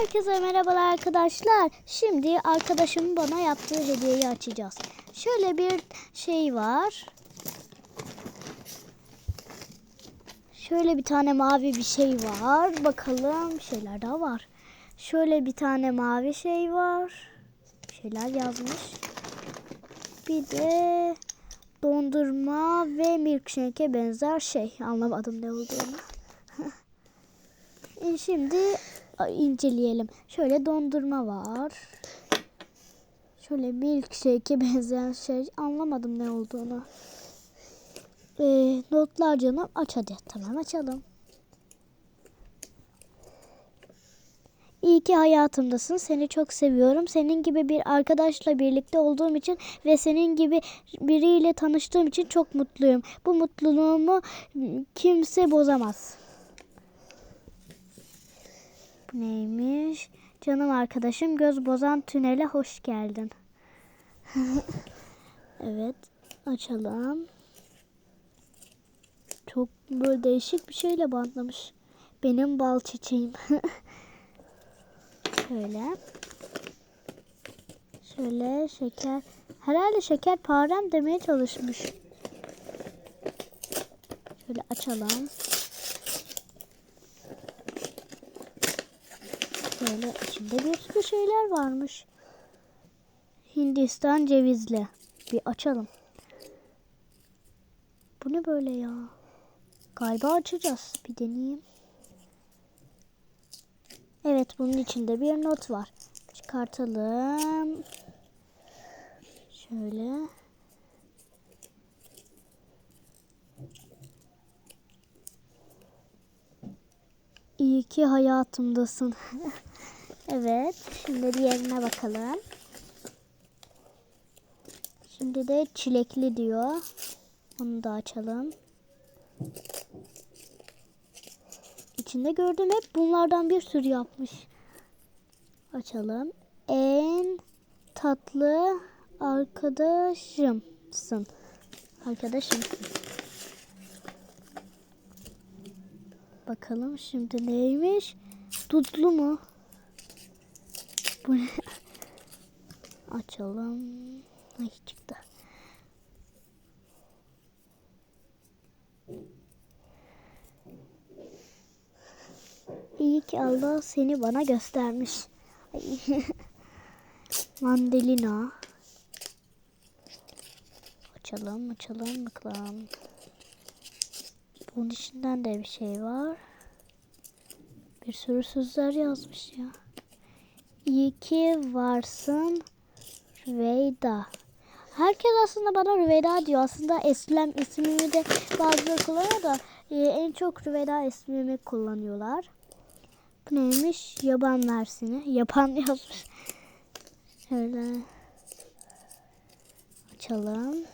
Herkese merhabalar arkadaşlar. Şimdi arkadaşımın bana yaptığı hediyeyi açacağız. Şöyle bir şey var. Şöyle bir tane mavi bir şey var. Bakalım şeyler daha var. Şöyle bir tane mavi şey var. Şeyler yazmış. Bir de dondurma ve milkshake'e benzer şey. Anlamadım ne olduğunu. E, Şimdi inceleyelim. Şöyle dondurma var. Şöyle milkshake'e benzeyen şey. Anlamadım ne olduğunu. E, notlar canım. Aç hadi. Tamam açalım. İyi ki hayatımdasın. Seni çok seviyorum. Senin gibi bir arkadaşla birlikte olduğum için ve senin gibi biriyle tanıştığım için çok mutluyum. Bu mutluluğumu kimse bozamaz. Neymiş? Canım arkadaşım göz bozan tünele hoş geldin. evet açalım. Çok böyle değişik bir şeyle bantlamış. Benim bal çiçeğim. Şöyle. Şöyle şeker. Herhalde şeker parem demeye çalışmış. Şöyle açalım. Şöyle içinde bir sürü şeyler varmış. Hindistan cevizli. Bir açalım. Bu ne böyle ya? Galiba açacağız. Bir deneyeyim. Evet bunun içinde bir not var. Çıkartalım. Şöyle. İyi ki hayatımdasın. evet. Şimdi diğerine bakalım. Şimdi de çilekli diyor. Onu da açalım. İçinde gördüm hep bunlardan bir sürü yapmış. Açalım. En tatlı arkadaşımsın. Arkadaşımsın. Bakalım şimdi neymiş? Dutlu mu? Bu? Açalım. Ay çıktı. İyi ki Allah seni bana göstermiş. Mandalina. Açalım, açalım, bakalım. Bunun içinden de bir şey var. Bir sürü sözler yazmış ya. İyi ki varsın Rüveyda. Herkes aslında bana Rüveyda diyor. Aslında Eslem ismimi de bazıları kullanıyor da e, en çok Rüveyda ismimi kullanıyorlar. Bu neymiş? Yaban versini. Yapan yazmış. Şöyle açalım.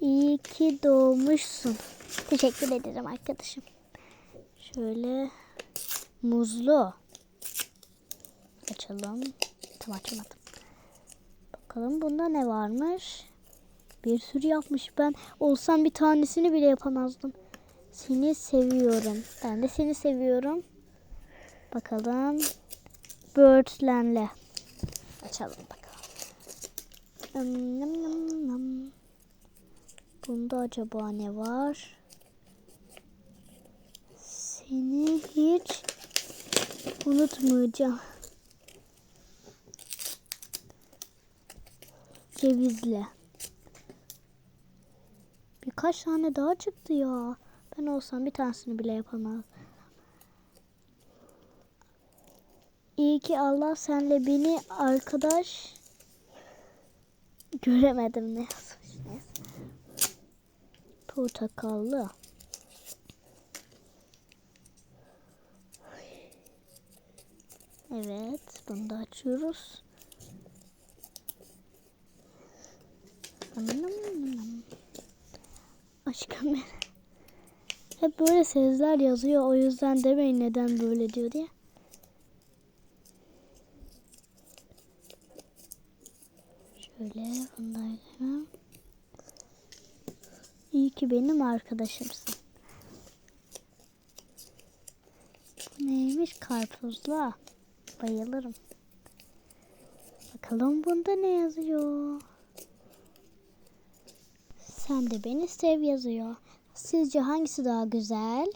İyi ki doğmuşsun. Teşekkür ederim arkadaşım. Şöyle muzlu. Açalım. Tam açamadım. Bakalım bunda ne varmış? Bir sürü yapmış. Ben olsam bir tanesini bile yapamazdım. Seni seviyorum. Ben de seni seviyorum. Bakalım. Birdland'le. Açalım bakalım. Nım nım nım. Bunda acaba ne var? Seni hiç unutmayacağım. Cevizle. Birkaç tane daha çıktı ya. Ben olsam bir tanesini bile yapamam. İyi ki Allah senle beni arkadaş göremedim ne yazmış. Neyse. Portakallı. Evet, bunu da açıyoruz. Aşkım benim. Hep böyle sözler yazıyor. O yüzden demeyin neden böyle diyor diye. Şöyle bunları. İyi ki benim arkadaşımsın. Neymiş? Karpuzla. Bayılırım. Bakalım bunda ne yazıyor? Sen de beni sev yazıyor. Sizce hangisi daha güzel?